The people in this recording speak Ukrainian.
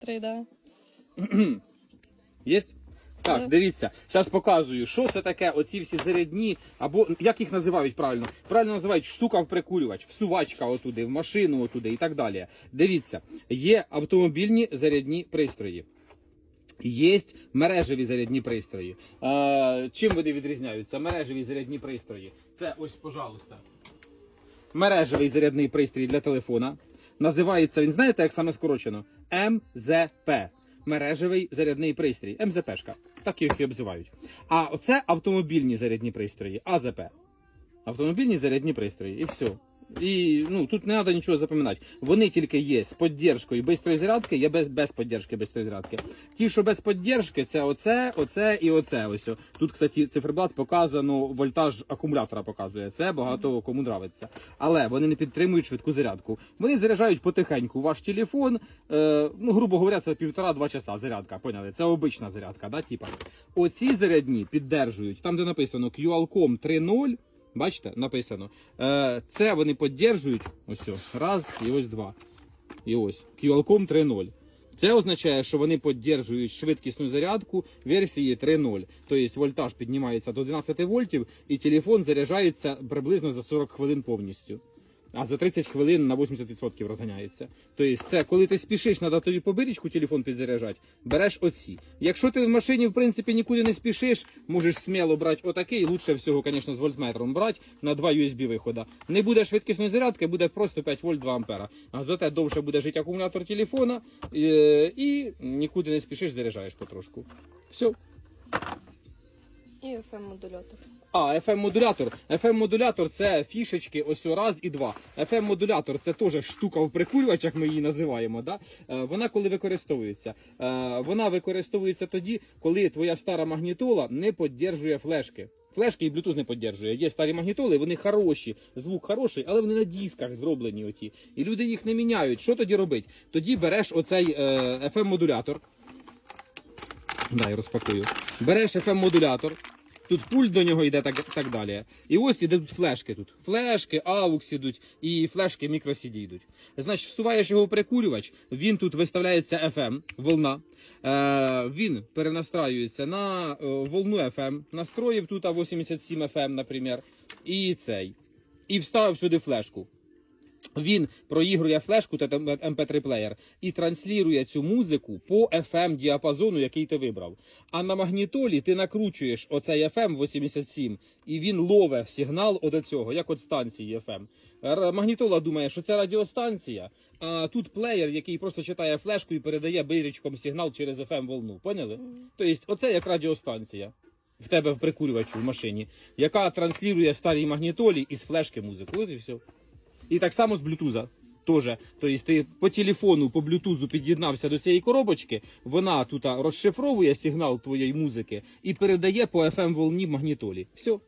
Три, да. Єсть? Так, Так. дивіться, зараз показую, що це таке, оці всі зарядні, або як їх називають правильно? Правильно називають штука в прикурювач, всувачка отуди, в машину отуди і так далі. Дивіться, є автомобільні зарядні пристрої. Є мережеві зарядні пристрої. Е, чим вони відрізняються? Мережеві зарядні пристрої. Це ось, пожалуйста. Мережевий зарядний пристрій для телефона. Називається він, знаєте, як саме скорочено? МЗП. Мережевий зарядний пристрій. МЗПшка. Так їх і обзивають. А це автомобільні зарядні пристрої. АЗП. Автомобільні зарядні пристрої. І все. І ну тут не треба нічого запам'ятати. Вони тільки є з підтримкою швидкої зарядки, є без, без підтримки швидкої зарядки. Ті, що без підтримки, це оце, оце і оце. Ось. Тут, кстати, циферблат показано, вольтаж акумулятора показує. Це багато кому нравиться. Але вони не підтримують швидку зарядку. Вони заряджають потихеньку ваш телефон. Е, ну, грубо говоря, це півтора-два часа зарядка. Поняли? Це обична зарядка, да, типа. Оці зарядні піддержують, там, де написано QLCOM 3.0. Бачите, написано. Е, це вони підтримують. Ось, раз і ось два. І ось. QLCOM 3.0. Це означає, що вони підтримують швидкісну зарядку версії 3.0. Тобто вольтаж піднімається до 12 вольтів і телефон заряджається приблизно за 40 хвилин повністю. А за 30 хвилин на 80% розганяється. Тобто, це коли ти спішиш на датові побирічку телефон підзаряджати, береш оці. Якщо ти в машині, в принципі, нікуди не спішиш, можеш сміло брати отакий. Лучше всього, звісно, з вольтметром брати на два USB вихода. Не буде швидкісної зарядки, буде просто 5 вольт 2 ампера. А зате довше буде жити акумулятор телефона е, і нікуди не спішиш, заряджаєш потрошку. Все. І FM-модулятор. А, FM-модулятор. FM-модулятор це фішечки ось раз і два. FM-модулятор це теж штука в прикурювачах, ми її називаємо. Да? Е, Вона коли використовується? Е, Вона використовується тоді, коли твоя стара магнітола не підтримує флешки. Флешки і Bluetooth не підтримує. Є старі магнітоли, вони хороші, звук хороший, але вони на дисках зроблені оті. І люди їх не міняють. Що тоді робить? Тоді береш оцей е, FM-модулятор. Дай розпакую. Береш FM-модулятор. Тут пульт до нього йде так, так далі. І ось іде тут флешки тут. Флешки, аукс ідуть і флешки мікросіді йдуть. Значить, всуваєш його в прикурювач, він тут виставляється FM, волна. Е, він перенастраюється на е, волну FM, настроїв тут 87 FM, наприклад, і цей. І вставив сюди флешку. Він проігрує флешку та MP3 плеєр і транслює цю музику по FM діапазону, який ти вибрав. А на магнітолі ти накручуєш оцей FM 87, і він лове сигнал от цього, як от станції FM. Магнітола думає, що це радіостанція, а тут плеєр, який просто читає флешку і передає бирічком сигнал через FM волну. Поняли? Тобто, оце як радіостанція. В тебе в прикурювачу в машині, яка транслює старій магнітолі із флешки музику. І все. І так само з блютуза. Тоже, тобто ти по телефону, по блютузу під'єднався до цієї коробочки, вона тут розшифровує сигнал твоєї музики і передає по FM волні магнітолі. Все.